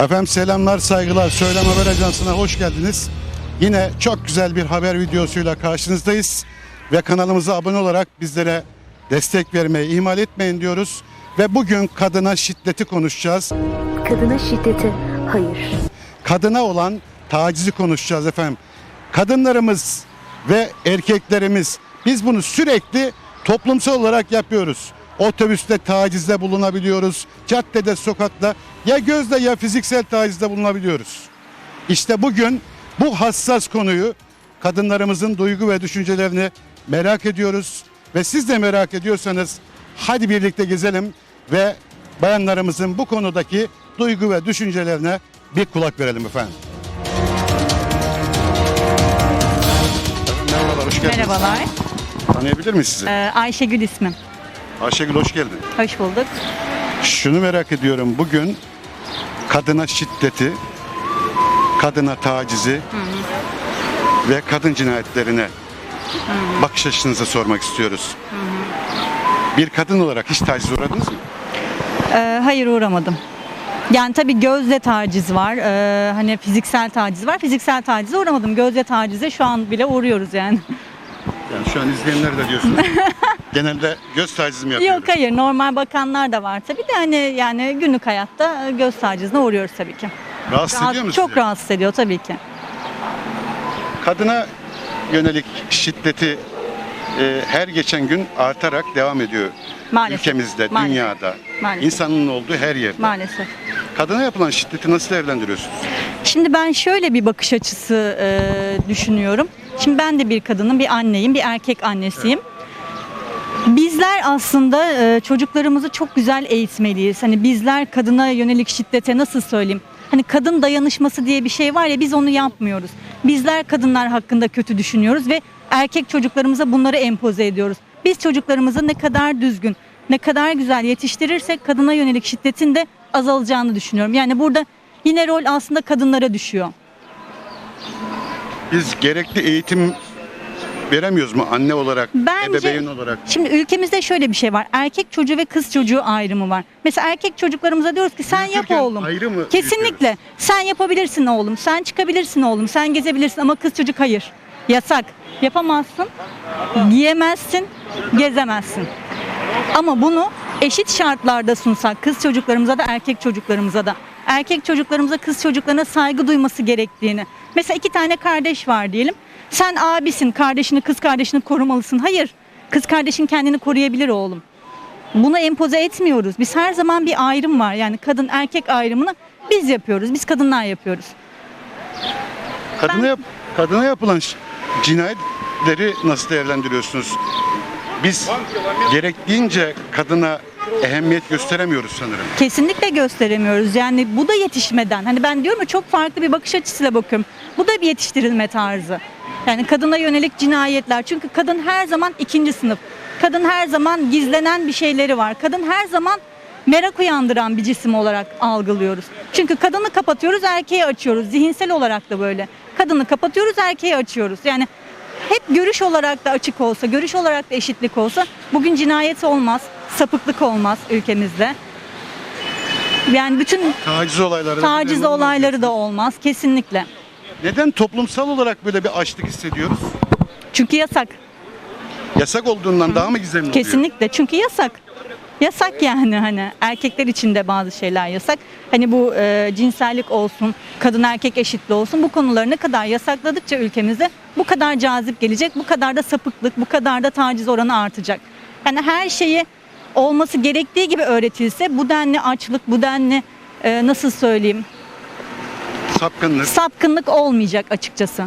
Efendim selamlar, saygılar. Söylem Haber Ajansı'na hoş geldiniz. Yine çok güzel bir haber videosuyla karşınızdayız. Ve kanalımıza abone olarak bizlere destek vermeyi ihmal etmeyin diyoruz. Ve bugün kadına şiddeti konuşacağız. Kadına şiddeti hayır. Kadına olan tacizi konuşacağız efendim. Kadınlarımız ve erkeklerimiz biz bunu sürekli toplumsal olarak yapıyoruz. Otobüste tacizde bulunabiliyoruz. Caddede, sokakta ya gözle ya fiziksel tacizde bulunabiliyoruz. İşte bugün bu hassas konuyu kadınlarımızın duygu ve düşüncelerini merak ediyoruz. Ve siz de merak ediyorsanız hadi birlikte gezelim ve bayanlarımızın bu konudaki duygu ve düşüncelerine bir kulak verelim efendim. Merhabalar, hoş geldiniz. Merhabalar. Tanıyabilir miyiz sizi? Ee, Ayşegül ismim. Ayşegül hoş geldin. Hoş bulduk. Şunu merak ediyorum. Bugün kadına şiddeti, kadına tacizi ve kadın cinayetlerine bakış açınızı sormak istiyoruz. Bir kadın olarak hiç taciz uğradınız mı? Ee, hayır uğramadım. Yani tabii gözle taciz var. Ee, hani fiziksel taciz var. Fiziksel tacize uğramadım. Gözle tacize şu an bile uğruyoruz yani. Yani şu an izleyenler de diyorsunuz. Genelde göz tacizi mi yapıyoruz? Yok hayır normal bakanlar da var tabii de hani yani günlük hayatta göz tacizine uğruyoruz tabii ki. Rahatsız Rahat- ediyor mu çok sizi? rahatsız ediyor tabii ki. Kadına yönelik şiddeti e, her geçen gün artarak devam ediyor. Maalesef. Ülkemizde, Maalesef. dünyada, Maalesef. insanın olduğu her yerde. Maalesef. Kadına yapılan şiddeti nasıl değerlendiriyorsunuz? Şimdi ben şöyle bir bakış açısı e, düşünüyorum. Şimdi ben de bir kadının, bir anneyim, bir erkek annesiyim. Bizler aslında e, çocuklarımızı çok güzel eğitmeliyiz. Hani bizler kadına yönelik şiddete nasıl söyleyeyim? Hani kadın dayanışması diye bir şey var ya biz onu yapmıyoruz. Bizler kadınlar hakkında kötü düşünüyoruz ve erkek çocuklarımıza bunları empoze ediyoruz. Biz çocuklarımızı ne kadar düzgün, ne kadar güzel yetiştirirsek kadına yönelik şiddetin de azalacağını düşünüyorum. Yani burada yine rol aslında kadınlara düşüyor. Biz gerekli eğitim veremiyoruz mu anne olarak, Bence- ebeveyn olarak? Şimdi ülkemizde şöyle bir şey var. Erkek çocuğu ve kız çocuğu ayrımı var. Mesela erkek çocuklarımıza diyoruz ki sen yap oğlum. ayrı mı Kesinlikle. Sen yapabilirsin oğlum. Sen çıkabilirsin oğlum. Sen gezebilirsin ama kız çocuk hayır. Yasak. Yapamazsın. Giyemezsin. Gezemezsin. Ama bunu eşit şartlarda sunsak kız çocuklarımıza da erkek çocuklarımıza da erkek çocuklarımıza kız çocuklarına saygı duyması gerektiğini. Mesela iki tane kardeş var diyelim. Sen abisin, kardeşini, kız kardeşini korumalısın. Hayır. Kız kardeşin kendini koruyabilir oğlum. Bunu empoze etmiyoruz. Biz her zaman bir ayrım var. Yani kadın erkek ayrımını biz yapıyoruz. Biz kadınlar yapıyoruz. Kadına, yap, kadına yapılan cinayetleri nasıl değerlendiriyorsunuz? Biz gerektiğince kadına ehemmiyet gösteremiyoruz sanırım. Kesinlikle gösteremiyoruz. Yani bu da yetişmeden. Hani ben diyorum ya çok farklı bir bakış açısıyla bakıyorum. Bu da bir yetiştirilme tarzı. Yani kadına yönelik cinayetler. Çünkü kadın her zaman ikinci sınıf. Kadın her zaman gizlenen bir şeyleri var. Kadın her zaman merak uyandıran bir cisim olarak algılıyoruz. Çünkü kadını kapatıyoruz, erkeği açıyoruz. Zihinsel olarak da böyle. Kadını kapatıyoruz, erkeği açıyoruz. Yani hep görüş olarak da açık olsa, görüş olarak da eşitlik olsa bugün cinayet olmaz, sapıklık olmaz ülkemizde. Yani bütün Taciz olayları. da taciz gündemde olayları da olmaz. kesinlikle. Neden toplumsal olarak böyle bir açlık hissediyoruz? Çünkü yasak. Yasak olduğundan daha mı gizemli oluyor? Kesinlikle. Çünkü yasak. Yasak yani hani erkekler için de bazı şeyler yasak. Hani bu e, cinsellik olsun, kadın erkek eşitliği olsun bu konuları ne kadar yasakladıkça ülkemizde bu kadar cazip gelecek, bu kadar da sapıklık, bu kadar da taciz oranı artacak. Yani her şeyi olması gerektiği gibi öğretilse bu denli açlık, bu denli e, nasıl söyleyeyim Sapkınlık. sapkınlık olmayacak açıkçası.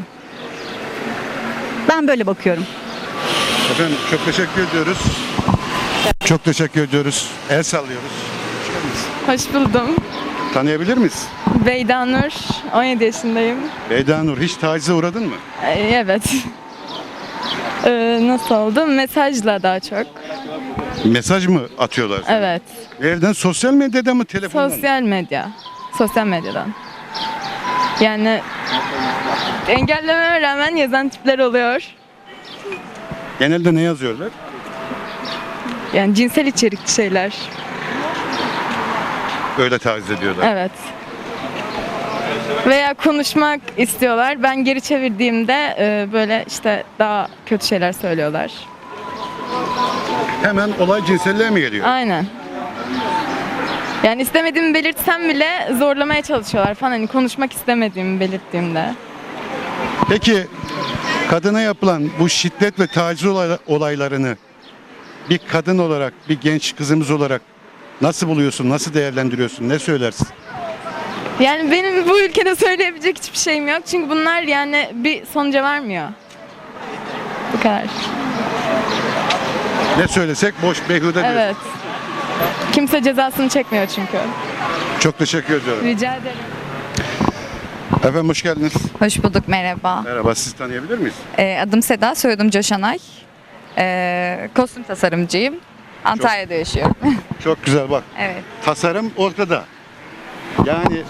Ben böyle bakıyorum. Efendim çok teşekkür ediyoruz. Çok teşekkür ediyoruz. El sallıyoruz. Hoş geldiniz. Hoş buldum. Tanıyabilir miyiz? Beyda Nur, 17 yaşındayım. Beyda Nur hiç tacize uğradın mı? Ee, evet. Ee, nasıl oldu? Mesajla daha çok. Mesaj mı atıyorlar? Evet. Nereden? Sosyal medyada mı? Telefondan mı? Sosyal medya. Sosyal medyadan. Yani engellememe rağmen yazan tipler oluyor. Genelde ne yazıyorlar? Yani cinsel içerikli şeyler. Öyle taciz ediyorlar. Evet. Veya konuşmak istiyorlar. Ben geri çevirdiğimde e, böyle işte daha kötü şeyler söylüyorlar. Hemen olay cinselliğe mi geliyor? Aynen. Yani istemediğimi belirtsem bile zorlamaya çalışıyorlar falan. Hani konuşmak istemediğimi belirttiğimde. Peki kadına yapılan bu şiddet ve taciz olay- olaylarını bir kadın olarak, bir genç kızımız olarak nasıl buluyorsun, nasıl değerlendiriyorsun, ne söylersin? Yani benim bu ülkede söyleyebilecek hiçbir şeyim yok. Çünkü bunlar yani bir sonuca varmıyor. Bu kadar. Ne söylesek boş, diyorsun. Evet. Kimse cezasını çekmiyor çünkü. Çok teşekkür ediyorum. Rica ederim. Efendim hoş geldiniz. Hoş bulduk, merhaba. Merhaba, sizi tanıyabilir miyiz? Ee, adım Seda, soyadım Coşanay. Ee, kostüm tasarımcıyım. Antalya'da yaşıyorum. Çok güzel bak. evet. Tasarım ortada. Yani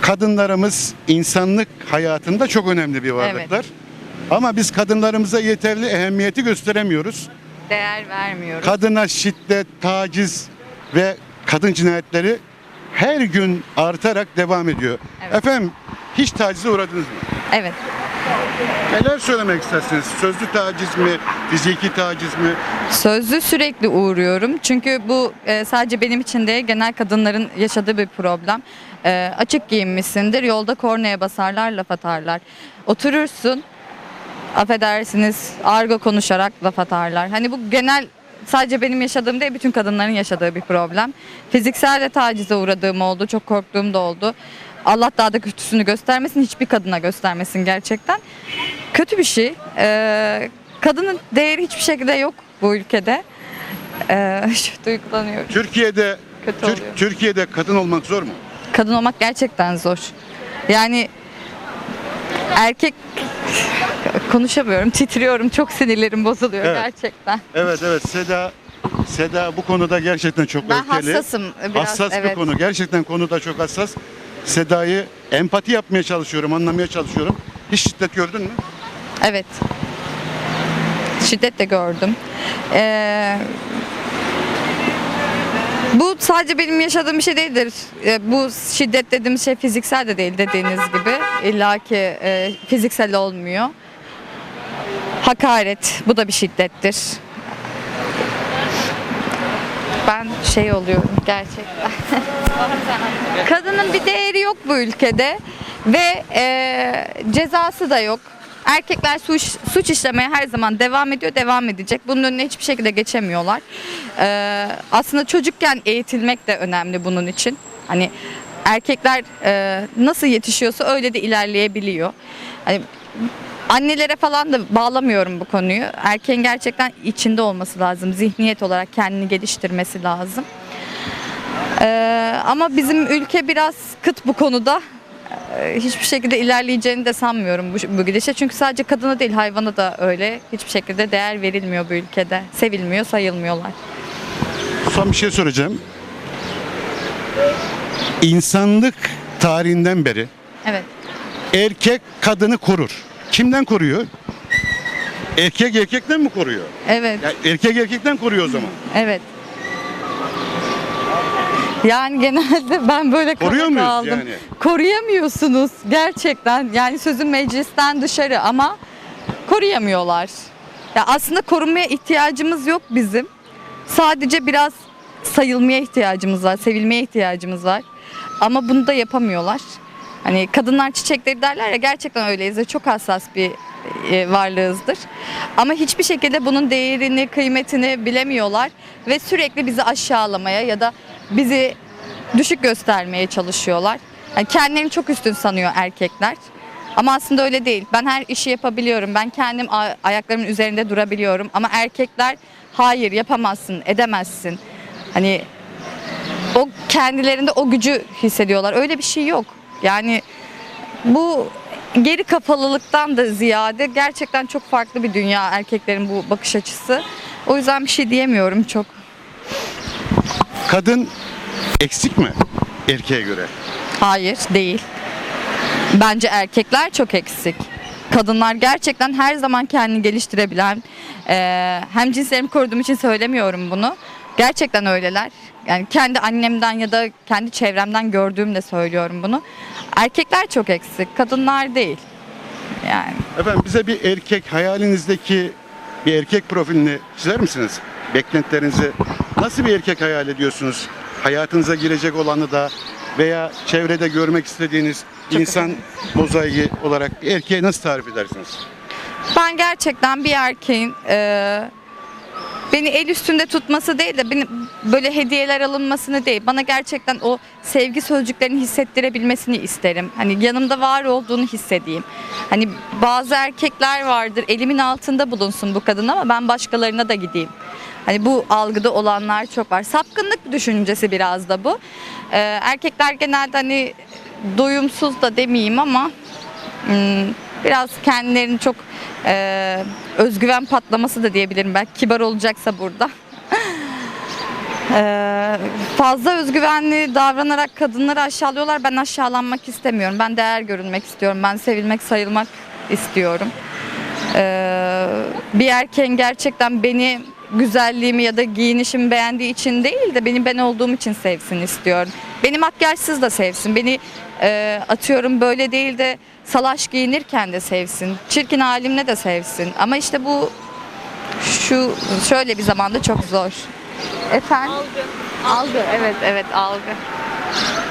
kadınlarımız insanlık hayatında çok önemli bir varlıklar. Ama biz kadınlarımıza yeterli ehemmiyeti gösteremiyoruz. Değer vermiyoruz. Kadına şiddet, taciz ve kadın cinayetleri her gün artarak devam ediyor. Evet. Efendim hiç tacize uğradınız mı? evet. Neler söylemek istersiniz? Sözlü taciz mi, fiziki taciz mi? Sözlü sürekli uğruyorum. Çünkü bu e, sadece benim için değil, genel kadınların yaşadığı bir problem. E, açık giyinmişsindir, yolda kornaya basarlar, laf atarlar. Oturursun, affedersiniz, argo konuşarak laf atarlar. Hani bu genel sadece benim yaşadığım değil, bütün kadınların yaşadığı bir problem. Fiziksel de tacize uğradığım oldu, çok korktuğum da oldu. Allah daha da kötüsünü göstermesin, hiçbir kadına göstermesin gerçekten. Kötü bir şey. Ee, kadının değeri hiçbir şekilde yok bu ülkede. Ee, duygulanıyorum. Türkiye'de Kötü Tür- oluyor. Türkiye'de kadın olmak zor mu? Kadın olmak gerçekten zor. Yani erkek konuşamıyorum, titriyorum, çok sinirlerim bozuluyor Evet. gerçekten. Evet evet Seda Seda bu konuda gerçekten çok Ben öfkeli. hassasım biraz. hassas evet. bir konu. Gerçekten konuda çok hassas. Seda'yı empati yapmaya çalışıyorum, anlamaya çalışıyorum. Hiç şiddet gördün mü? Evet. Şiddet de gördüm. Ee, bu sadece benim yaşadığım bir şey değildir. Ee, bu şiddet dediğimiz şey fiziksel de değil dediğiniz gibi. İlla ki e, fiziksel olmuyor. Hakaret, bu da bir şiddettir. Ben şey oluyorum gerçekten. Kadının bir değeri yok bu ülkede ve e, cezası da yok. Erkekler suç, suç işlemeye her zaman devam ediyor, devam edecek. Bunun önüne hiçbir şekilde geçemiyorlar. E, aslında çocukken eğitilmek de önemli bunun için. Hani erkekler e, nasıl yetişiyorsa öyle de ilerleyebiliyor. Hani annelere falan da bağlamıyorum bu konuyu. Erkeğin gerçekten içinde olması lazım. Zihniyet olarak kendini geliştirmesi lazım. Ee, ama bizim ülke biraz kıt bu konuda. Ee, hiçbir şekilde ilerleyeceğini de sanmıyorum bu, bu gidişe. Çünkü sadece kadına değil hayvana da öyle. Hiçbir şekilde değer verilmiyor bu ülkede. Sevilmiyor, sayılmıyorlar. Son bir şey soracağım. İnsanlık tarihinden beri Evet. erkek kadını korur. Kimden koruyor? Erkek erkekten mi koruyor? Evet. Ya erkek erkekten koruyor o zaman. Evet. Yani genelde ben böyle Koruyor muyuz kaldım. yani? Koruyamıyorsunuz gerçekten. Yani sözün meclisten dışarı ama koruyamıyorlar. Ya aslında korunmaya ihtiyacımız yok bizim. Sadece biraz sayılmaya ihtiyacımız var, sevilmeye ihtiyacımız var. Ama bunu da yapamıyorlar. Hani kadınlar çiçekleri derler ya gerçekten öyleyiz ve çok hassas bir e, varlığızdır. Ama hiçbir şekilde bunun değerini, kıymetini bilemiyorlar ve sürekli bizi aşağılamaya ya da bizi düşük göstermeye çalışıyorlar. Yani kendilerini çok üstün sanıyor erkekler. Ama aslında öyle değil. Ben her işi yapabiliyorum. Ben kendim ayaklarımın üzerinde durabiliyorum. Ama erkekler hayır yapamazsın, edemezsin. Hani o kendilerinde o gücü hissediyorlar. Öyle bir şey yok. Yani bu geri kafalılıktan da ziyade gerçekten çok farklı bir dünya erkeklerin bu bakış açısı. O yüzden bir şey diyemiyorum çok. Kadın eksik mi erkeğe göre? Hayır değil. Bence erkekler çok eksik. Kadınlar gerçekten her zaman kendini geliştirebilen, eee hem cinslerimi koruduğum için söylemiyorum bunu. Gerçekten öyleler. yani kendi annemden ya da kendi çevremden gördüğümle söylüyorum bunu. Erkekler çok eksik, kadınlar değil. Yani Efendim bize bir erkek hayalinizdeki bir erkek profilini çizer misiniz? Beklentilerinizi nasıl bir erkek hayal ediyorsunuz? Hayatınıza girecek olanı da veya çevrede görmek istediğiniz insan mozaiği olarak bir erkeği nasıl tarif edersiniz? Ben gerçekten bir erkeğin e, beni el üstünde tutması değil de beni böyle hediyeler alınmasını değil. Bana gerçekten o sevgi sözcüklerini hissettirebilmesini isterim. Hani yanımda var olduğunu hissedeyim. Hani bazı erkekler vardır elimin altında bulunsun bu kadın ama ben başkalarına da gideyim. Hani bu algıda olanlar çok var. Sapkınlık düşüncesi biraz da bu. E, erkekler genelde hani doyumsuz da demeyeyim ama Hmm, biraz kendilerini çok e, özgüven patlaması da diyebilirim belki kibar olacaksa burada. E, fazla özgüvenli davranarak kadınları aşağılıyorlar. Ben aşağılanmak istemiyorum. Ben değer görünmek istiyorum. Ben sevilmek, sayılmak istiyorum. E, bir erkeğin gerçekten beni güzelliğimi ya da giyinişimi beğendiği için değil de beni ben olduğum için sevsin istiyorum. Beni makyajsız da sevsin. Beni e, atıyorum böyle değil de salaş giyinirken de sevsin. Çirkin halimle de sevsin. Ama işte bu şu şöyle bir zamanda çok zor. Efendim? Algı. Algı. Evet, evet algı.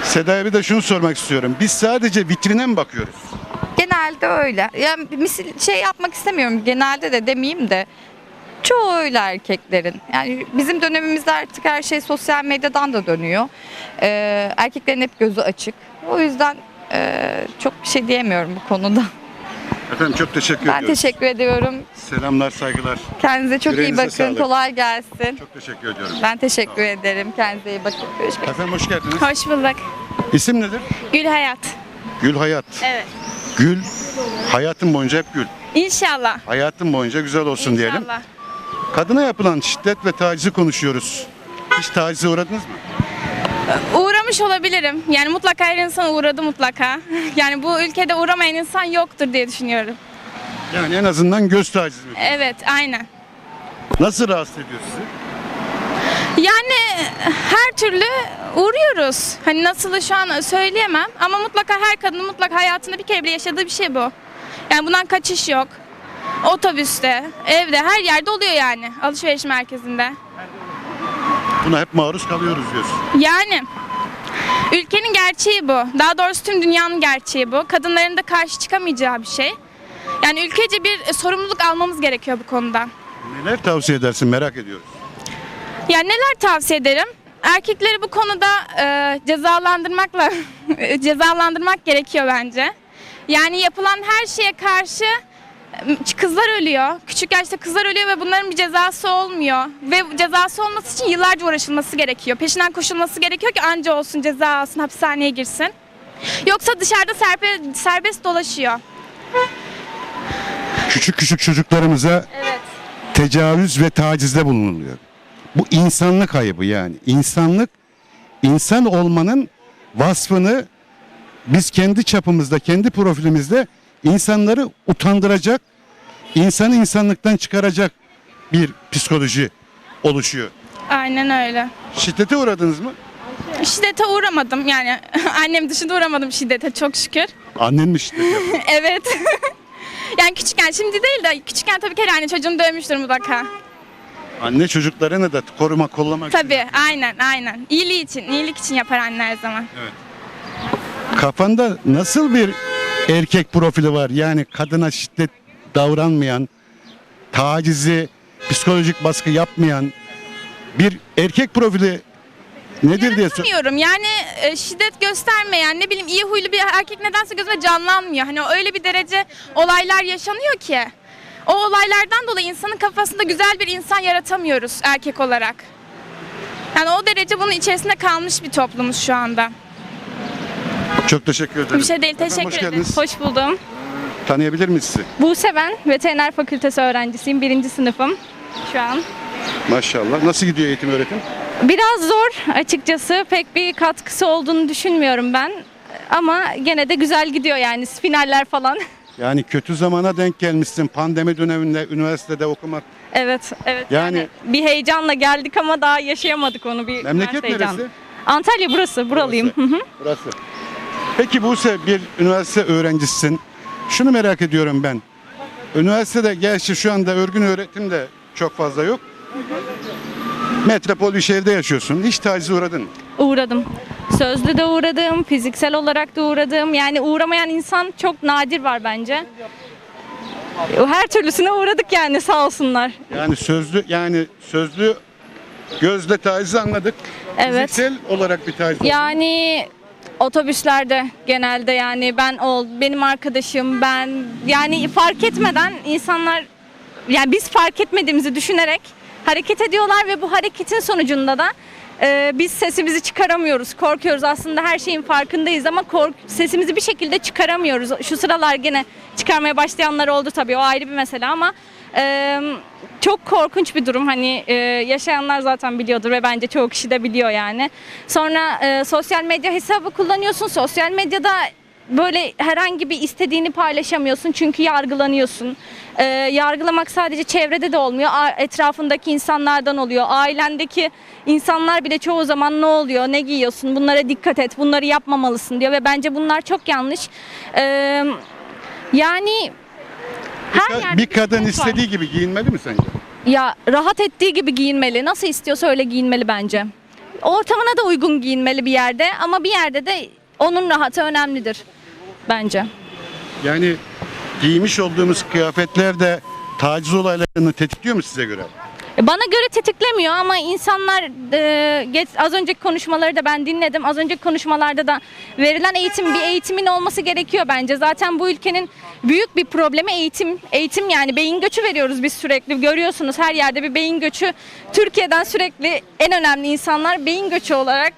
Seda'ya bir de şunu sormak istiyorum. Biz sadece vitrine mi bakıyoruz? Genelde öyle. Yani misil şey yapmak istemiyorum. Genelde de demeyeyim de çoğu öyle erkeklerin. Yani bizim dönemimizde artık her şey sosyal medyadan da dönüyor. Ee, erkeklerin hep gözü açık. O yüzden e, çok bir şey diyemiyorum bu konuda. Efendim çok teşekkür Ben ediyoruz. teşekkür ediyorum. Selamlar, saygılar. Kendinize çok Yüreğinize iyi bakın. sağlık. Kolay gelsin. Çok teşekkür ediyorum. Ben teşekkür ederim. Kendinize iyi bakın. Görüşmek. Efendim hoş geldiniz. Hoş bulduk. İsim nedir? Gül Hayat. Gül Hayat. Evet. Gül, hayatım boyunca hep gül. İnşallah. Hayatım boyunca güzel olsun diyelim. İnşallah. Kadına yapılan şiddet ve tacizi konuşuyoruz. Hiç tacize uğradınız mı? Uğramış olabilirim. Yani mutlaka her insan uğradı mutlaka. Yani bu ülkede uğramayan insan yoktur diye düşünüyorum. Yani en azından göz tacizi mi? Evet, aynen. Nasıl rahatsız ediyor sizi? Yani her türlü uğruyoruz. Hani nasıl şu an söyleyemem ama mutlaka her kadının mutlaka hayatında bir kere bile yaşadığı bir şey bu. Yani bundan kaçış yok. Otobüste, evde, her yerde oluyor yani. Alışveriş merkezinde. Buna hep maruz kalıyoruz diyorsun. Yani ülkenin gerçeği bu. Daha doğrusu tüm dünyanın gerçeği bu. Kadınların da karşı çıkamayacağı bir şey. Yani ülkece bir sorumluluk almamız gerekiyor bu konuda. Neler tavsiye edersin merak ediyoruz. Yani neler tavsiye ederim? Erkekleri bu konuda e, cezalandırmakla cezalandırmak gerekiyor bence. Yani yapılan her şeye karşı kızlar ölüyor. Küçük yaşta kızlar ölüyor ve bunların bir cezası olmuyor. Ve cezası olması için yıllarca uğraşılması gerekiyor. Peşinden koşulması gerekiyor ki anca olsun ceza alsın, hapishaneye girsin. Yoksa dışarıda serpe, serbest dolaşıyor. Küçük küçük çocuklarımıza Evet. tecavüz ve tacizde bulunuluyor. Bu insanlık ayıbı yani. İnsanlık, insan olmanın vasfını biz kendi çapımızda, kendi profilimizde insanları utandıracak, insanı insanlıktan çıkaracak bir psikoloji oluşuyor. Aynen öyle. Şiddete uğradınız mı? Şiddete uğramadım yani annem dışında uğramadım şiddete çok şükür. Annen mi şiddet yaptı? Evet. yani küçükken şimdi değil de küçükken tabii ki her anne çocuğunu dövmüştür mutlaka. Anne çocuklarını da koruma, kollamak için Tabii aynen aynen. İyiliği için, iyilik için yapar anne her zaman. Kafanda nasıl bir erkek profili var? Yani kadına şiddet davranmayan, tacizi, psikolojik baskı yapmayan bir erkek profili nedir diye sor- Bilmiyorum yani e, şiddet göstermeyen ne bileyim iyi huylu bir erkek nedense gözüme canlanmıyor. Hani öyle bir derece olaylar yaşanıyor ki. O olaylardan dolayı insanın kafasında güzel bir insan yaratamıyoruz erkek olarak. Yani o derece bunun içerisinde kalmış bir toplumuz şu anda. Çok teşekkür ederim. Bir şey değil Efendim, teşekkür hoş ederim. geldiniz. Hoş buldum. Tanıyabilir miyiz sizi? Buse ben, veteriner fakültesi öğrencisiyim. Birinci sınıfım şu an. Maşallah. Nasıl gidiyor eğitim öğretim? Biraz zor açıkçası. Pek bir katkısı olduğunu düşünmüyorum ben. Ama gene de güzel gidiyor yani finaller falan. Yani kötü zamana denk gelmişsin. Pandemi döneminde üniversitede okumak. Evet, evet. Yani- Yani, bir heyecanla geldik ama daha yaşayamadık onu bir Memleket üniversite heyecanı. neresi? Antalya burası, buralıyım. Hı hı. Burası. Peki Buse bir üniversite öğrencisisin. Şunu merak ediyorum ben. Üniversitede gerçi şu anda örgün öğretim de çok fazla yok. Metropol bir şehirde yaşıyorsun. Hiç tacize uğradın mı? Uğradım. Sözlü de uğradım, fiziksel olarak da uğradım. Yani uğramayan insan çok nadir var bence. Her türlüsüne uğradık yani sağ olsunlar. Yani sözlü yani sözlü gözle tacizi anladık. Evet. Fiziksel olarak bir taciz. Yani otobüslerde genelde yani ben ol benim arkadaşım ben yani fark etmeden insanlar yani biz fark etmediğimizi düşünerek hareket ediyorlar ve bu hareketin sonucunda da e, biz sesimizi çıkaramıyoruz, korkuyoruz. Aslında her şeyin farkındayız ama kork sesimizi bir şekilde çıkaramıyoruz. Şu sıralar gene çıkarmaya başlayanlar oldu tabii o ayrı bir mesele ama çok korkunç bir durum. Hani yaşayanlar zaten biliyordur ve bence çoğu kişi de biliyor yani. Sonra sosyal medya hesabı kullanıyorsun. Sosyal medyada böyle herhangi bir istediğini paylaşamıyorsun çünkü yargılanıyorsun. Yargılamak sadece çevrede de olmuyor, etrafındaki insanlardan oluyor. Ailendeki insanlar bile çoğu zaman ne oluyor, ne giyiyorsun, bunlara dikkat et, bunları yapmamalısın diyor ve bence bunlar çok yanlış. Ee, yani her yerde bir kadın sıkıntı var. istediği gibi giyinmeli mi sence? Ya rahat ettiği gibi giyinmeli. Nasıl istiyorsa öyle giyinmeli bence. Ortamına da uygun giyinmeli bir yerde ama bir yerde de onun rahatı önemlidir bence. Yani giymiş olduğumuz kıyafetler de taciz olaylarını tetikliyor mu size göre? Bana göre tetiklemiyor ama insanlar e, geç, az önceki konuşmaları da ben dinledim. Az önceki konuşmalarda da verilen eğitim bir eğitimin olması gerekiyor bence. Zaten bu ülkenin büyük bir problemi eğitim. Eğitim yani beyin göçü veriyoruz biz sürekli. Görüyorsunuz her yerde bir beyin göçü. Türkiye'den sürekli en önemli insanlar beyin göçü olarak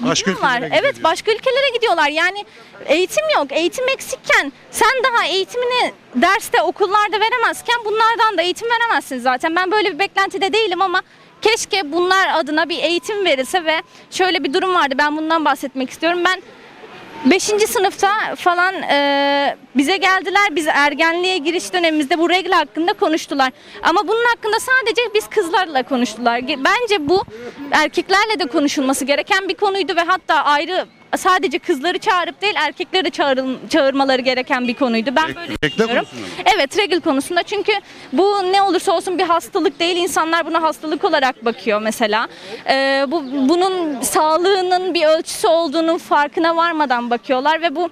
Başka gidiyorlar. gidiyor Evet başka ülkelere gidiyorlar. Yani eğitim yok. Eğitim eksikken sen daha eğitimini derste okullarda veremezken bunlardan da eğitim veremezsin zaten. Ben böyle bir beklentide değilim ama keşke bunlar adına bir eğitim verilse ve şöyle bir durum vardı. Ben bundan bahsetmek istiyorum. Ben 5. sınıfta falan e, bize geldiler. Biz ergenliğe giriş dönemimizde bu regle hakkında konuştular. Ama bunun hakkında sadece biz kızlarla konuştular. Bence bu erkeklerle de konuşulması gereken bir konuydu ve hatta ayrı sadece kızları çağırıp değil erkekleri de çağırıl- çağırmaları gereken bir konuydu. Ben böyle Regle düşünüyorum. konusunda? Evet regl konusunda çünkü bu ne olursa olsun bir hastalık değil insanlar buna hastalık olarak bakıyor mesela. Ee, bu bunun sağlığının bir ölçüsü olduğunun farkına varmadan bakıyorlar ve bu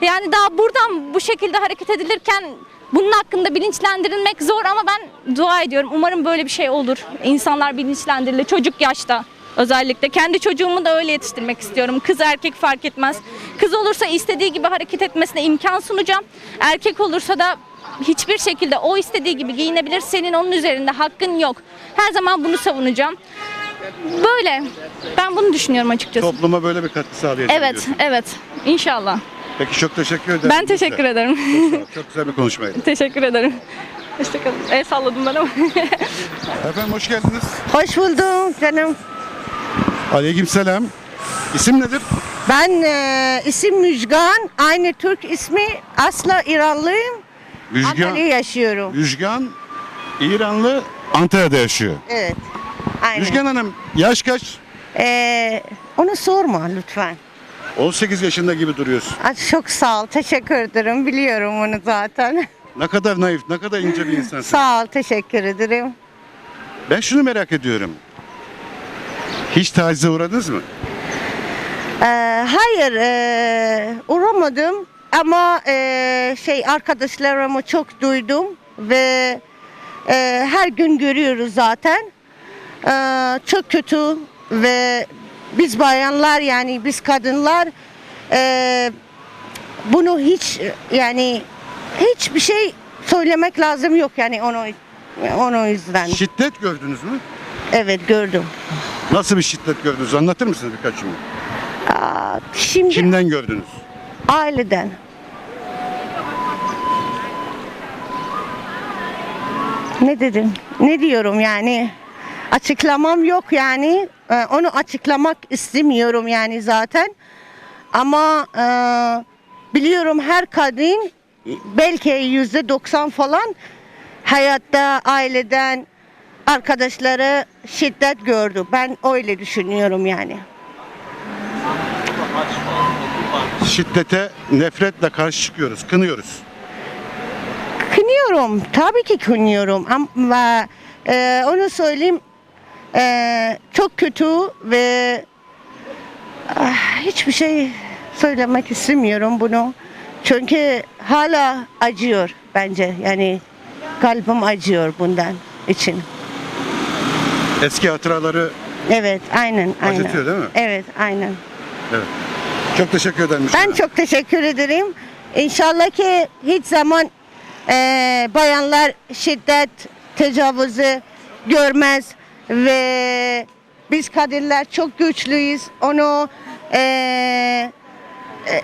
yani daha buradan bu şekilde hareket edilirken bunun hakkında bilinçlendirilmek zor ama ben dua ediyorum. Umarım böyle bir şey olur. İnsanlar bilinçlendirilir çocuk yaşta. Özellikle kendi çocuğumu da öyle yetiştirmek istiyorum. Kız erkek fark etmez. Kız olursa istediği gibi hareket etmesine imkan sunacağım. Erkek olursa da hiçbir şekilde o istediği gibi giyinebilir. Senin onun üzerinde hakkın yok. Her zaman bunu savunacağım. Böyle. Ben bunu düşünüyorum açıkçası. Topluma böyle bir katkı sağlayacak Evet, diyorsun. evet. İnşallah. Peki çok teşekkür ederim. Ben teşekkür Buse. ederim. Çok sağ ol. Çok güzel bir konuşmaydı. teşekkür ederim. Hoşçakalın. El salladım ben ama. Efendim hoş geldiniz. Hoş buldum canım. Aleykümselam. İsim nedir? Ben e, isim Müjgan. Aynı Türk ismi. Asla İranlıyım. Antalya'da Müjgan. yaşıyorum. Müjgan İranlı Antalya'da yaşıyor. Evet. Aynen. Müjgan Hanım yaş kaç? E, onu sorma lütfen. 18 yaşında gibi duruyorsun. Ay, Çok sağ ol. Teşekkür ederim. Biliyorum onu zaten. Ne kadar naif, ne kadar ince bir insansın. sağ ol. Teşekkür ederim. Ben şunu merak ediyorum. Hiç tacize uğradınız mı? E, hayır. E, uğramadım. Ama e, şey arkadaşlarımı çok duydum ve e, her gün görüyoruz zaten. E, çok kötü ve biz bayanlar yani biz kadınlar e, bunu hiç yani hiçbir şey söylemek lazım yok yani onu onu yüzden. Şiddet gördünüz mü? Evet gördüm. Nasıl bir şiddet gördünüz? Anlatır mısınız birkaç cümle? Aa, şimdi Kimden gördünüz? aileden. Ne dedim? Ne diyorum yani? Açıklamam yok yani. Ee, onu açıklamak istemiyorum yani zaten. Ama e, biliyorum her kadın belki yüzde 90 falan hayatta aileden arkadaşları şiddet gördü. Ben öyle düşünüyorum yani. Şiddete nefretle karşı çıkıyoruz, kınıyoruz. Kınıyorum. Tabii ki kınıyorum. Ama e, onu söyleyeyim e, çok kötü ve ah, hiçbir şey söylemek istemiyorum bunu. Çünkü hala acıyor bence. Yani kalbim acıyor bundan için. Eski hatıraları Evet, aynen, aynen. Acıtıyor değil mi? Evet, aynen. çok teşekkür ederim. Ben çok teşekkür ederim. İnşallah ki hiç zaman eee, bayanlar şiddet, tecavüzü görmez ve biz kadınlar çok güçlüyüz. Onu eee, e,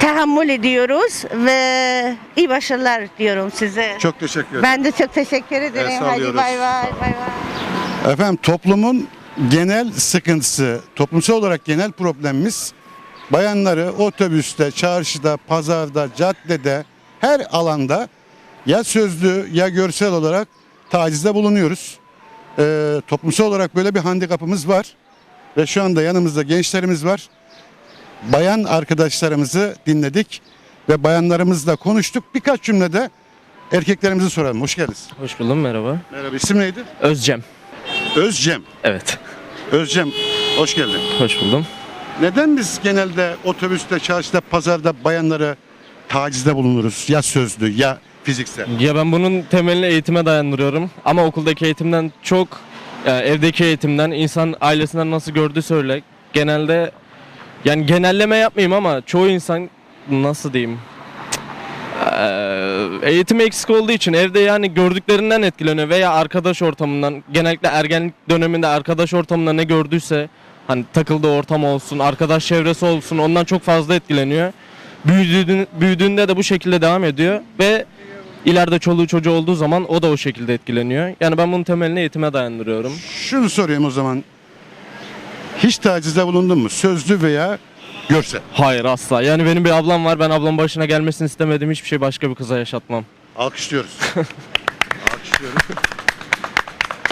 tahammül ediyoruz ve iyi başarılar diyorum size. Çok teşekkür ederim. Ben de çok teşekkür ederim. Hadi sağlıyoruz. bay bay bay bay. Efendim toplumun genel sıkıntısı, toplumsal olarak genel problemimiz bayanları otobüste, çarşıda, pazarda, caddede, her alanda ya sözlü ya görsel olarak tacizde bulunuyoruz. Ee, toplumsal olarak böyle bir handikapımız var ve şu anda yanımızda gençlerimiz var. Bayan arkadaşlarımızı dinledik ve bayanlarımızla konuştuk. Birkaç cümlede erkeklerimizi soralım. Hoş geldiniz. Hoş buldum merhaba. Merhaba. İsim neydi? Özcem. Özcem. Evet. Özcem hoş geldin. Hoş buldum. Neden biz genelde otobüste, çarşıda, pazarda bayanları tacizde bulunuruz? Ya sözlü ya fiziksel. Ya ben bunun temelini eğitime dayandırıyorum. Ama okuldaki eğitimden çok e, evdeki eğitimden insan ailesinden nasıl gördüyse öyle. Genelde yani genelleme yapmayayım ama çoğu insan nasıl diyeyim Eee, eğitim eksik olduğu için evde yani gördüklerinden etkileniyor veya arkadaş ortamından genellikle ergenlik döneminde arkadaş ortamında ne gördüyse hani takıldığı ortam olsun arkadaş çevresi olsun ondan çok fazla etkileniyor. Büyüdüğün, büyüdüğünde de bu şekilde devam ediyor ve ileride çoluğu çocuğu olduğu zaman o da o şekilde etkileniyor. Yani ben bunun temelini eğitime dayandırıyorum. Şunu sorayım o zaman. Hiç tacizde bulundun mu? Sözlü veya görsel. Hayır asla. Yani benim bir ablam var. Ben ablam başına gelmesini istemedim. Hiçbir şey başka bir kıza yaşatmam. Alkışlıyoruz. Alkışlıyoruz.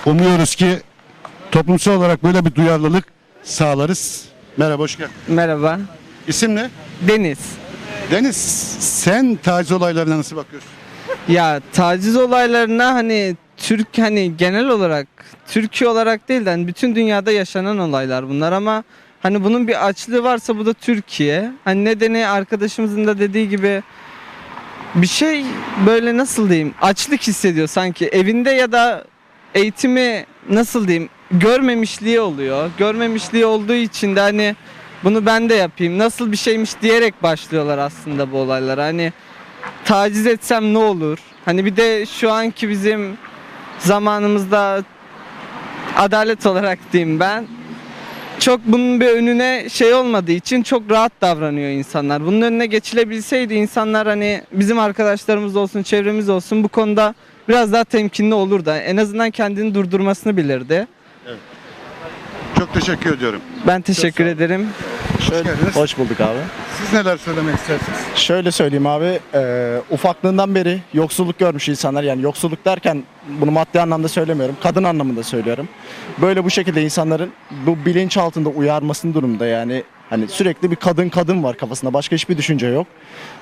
Umuyoruz ki toplumsal olarak böyle bir duyarlılık sağlarız. Merhaba hoş geldin. Merhaba. İsim ne? Deniz. Deniz sen taciz olaylarına nasıl bakıyorsun? Ya taciz olaylarına hani Türk hani genel olarak Türkiye olarak değil de hani bütün dünyada yaşanan olaylar bunlar ama hani bunun bir açlığı varsa bu da Türkiye. Hani nedeni arkadaşımızın da dediği gibi bir şey böyle nasıl diyeyim açlık hissediyor sanki evinde ya da eğitimi nasıl diyeyim görmemişliği oluyor. Görmemişliği olduğu için de hani bunu ben de yapayım nasıl bir şeymiş diyerek başlıyorlar aslında bu olaylara. Hani taciz etsem ne olur? Hani bir de şu anki bizim zamanımızda adalet olarak diyeyim ben çok bunun bir önüne şey olmadığı için çok rahat davranıyor insanlar. Bunun önüne geçilebilseydi insanlar hani bizim arkadaşlarımız olsun, çevremiz olsun bu konuda biraz daha temkinli olur da en azından kendini durdurmasını bilirdi. Çok teşekkür ediyorum. Ben teşekkür ederim. Hoş geldiniz. Hoş bulduk abi. Siz neler söylemek istersiniz? Şöyle söyleyeyim abi, e, ufaklığından beri yoksulluk görmüş insanlar yani yoksulluk derken bunu maddi anlamda söylemiyorum, kadın anlamında söylüyorum. Böyle bu şekilde insanların bu bilinç altında uyarmasının durumda yani hani sürekli bir kadın kadın var kafasında başka hiçbir düşünce yok.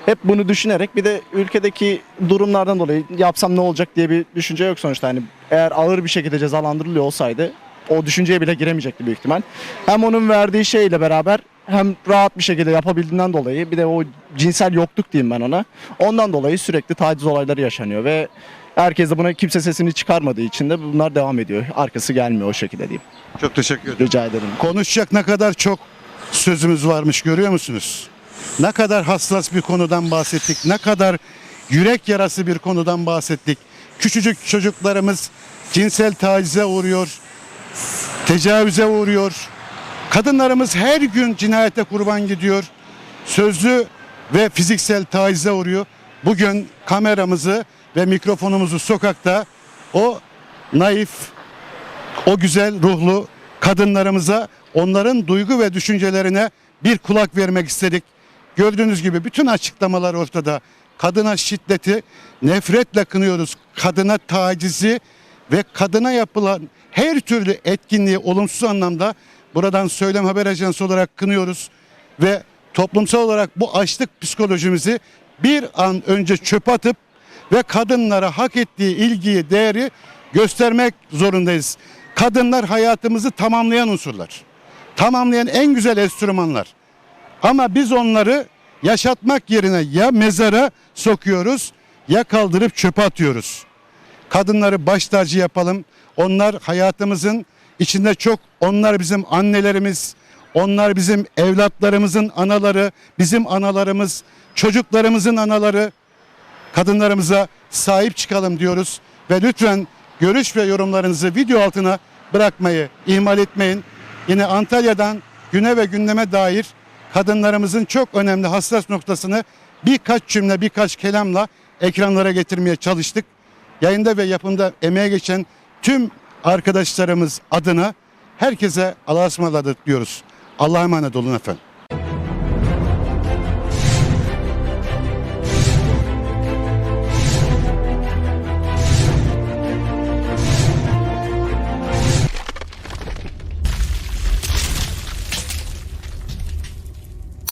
Hep bunu düşünerek bir de ülkedeki durumlardan dolayı yapsam ne olacak diye bir düşünce yok sonuçta hani eğer ağır bir şekilde cezalandırılıyor olsaydı o düşünceye bile giremeyecekti büyük ihtimal. Hem onun verdiği şeyle beraber hem rahat bir şekilde yapabildiğinden dolayı bir de o cinsel yokluk diyeyim ben ona. Ondan dolayı sürekli taciz olayları yaşanıyor ve herkes de buna kimse sesini çıkarmadığı için de bunlar devam ediyor. Arkası gelmiyor o şekilde diyeyim. Çok teşekkür ederim. Rica ederim. Konuşacak ne kadar çok sözümüz varmış görüyor musunuz? Ne kadar hassas bir konudan bahsettik. Ne kadar yürek yarası bir konudan bahsettik. Küçücük çocuklarımız cinsel tacize uğruyor. Tecavüze uğruyor. Kadınlarımız her gün cinayete kurban gidiyor. Sözlü ve fiziksel tacize uğruyor. Bugün kameramızı ve mikrofonumuzu sokakta o naif, o güzel ruhlu kadınlarımıza onların duygu ve düşüncelerine bir kulak vermek istedik. Gördüğünüz gibi bütün açıklamalar ortada. kadına şiddeti nefretle kınıyoruz. Kadına tacizi ve kadına yapılan her türlü etkinliği olumsuz anlamda buradan Söylem Haber Ajansı olarak kınıyoruz ve toplumsal olarak bu açlık psikolojimizi bir an önce çöp atıp ve kadınlara hak ettiği ilgiyi, değeri göstermek zorundayız. Kadınlar hayatımızı tamamlayan unsurlar. Tamamlayan en güzel enstrümanlar. Ama biz onları yaşatmak yerine ya mezara sokuyoruz ya kaldırıp çöpe atıyoruz. Kadınları baş tacı yapalım. Onlar hayatımızın içinde çok onlar bizim annelerimiz, onlar bizim evlatlarımızın anaları, bizim analarımız, çocuklarımızın anaları. Kadınlarımıza sahip çıkalım diyoruz ve lütfen görüş ve yorumlarınızı video altına bırakmayı ihmal etmeyin. Yine Antalya'dan güne ve gündeme dair kadınlarımızın çok önemli hassas noktasını birkaç cümle birkaç kelamla ekranlara getirmeye çalıştık. Yayında ve yapımda emeğe geçen tüm arkadaşlarımız adına herkese Allah'a ısmarladık diyoruz. Allah'a emanet olun efendim.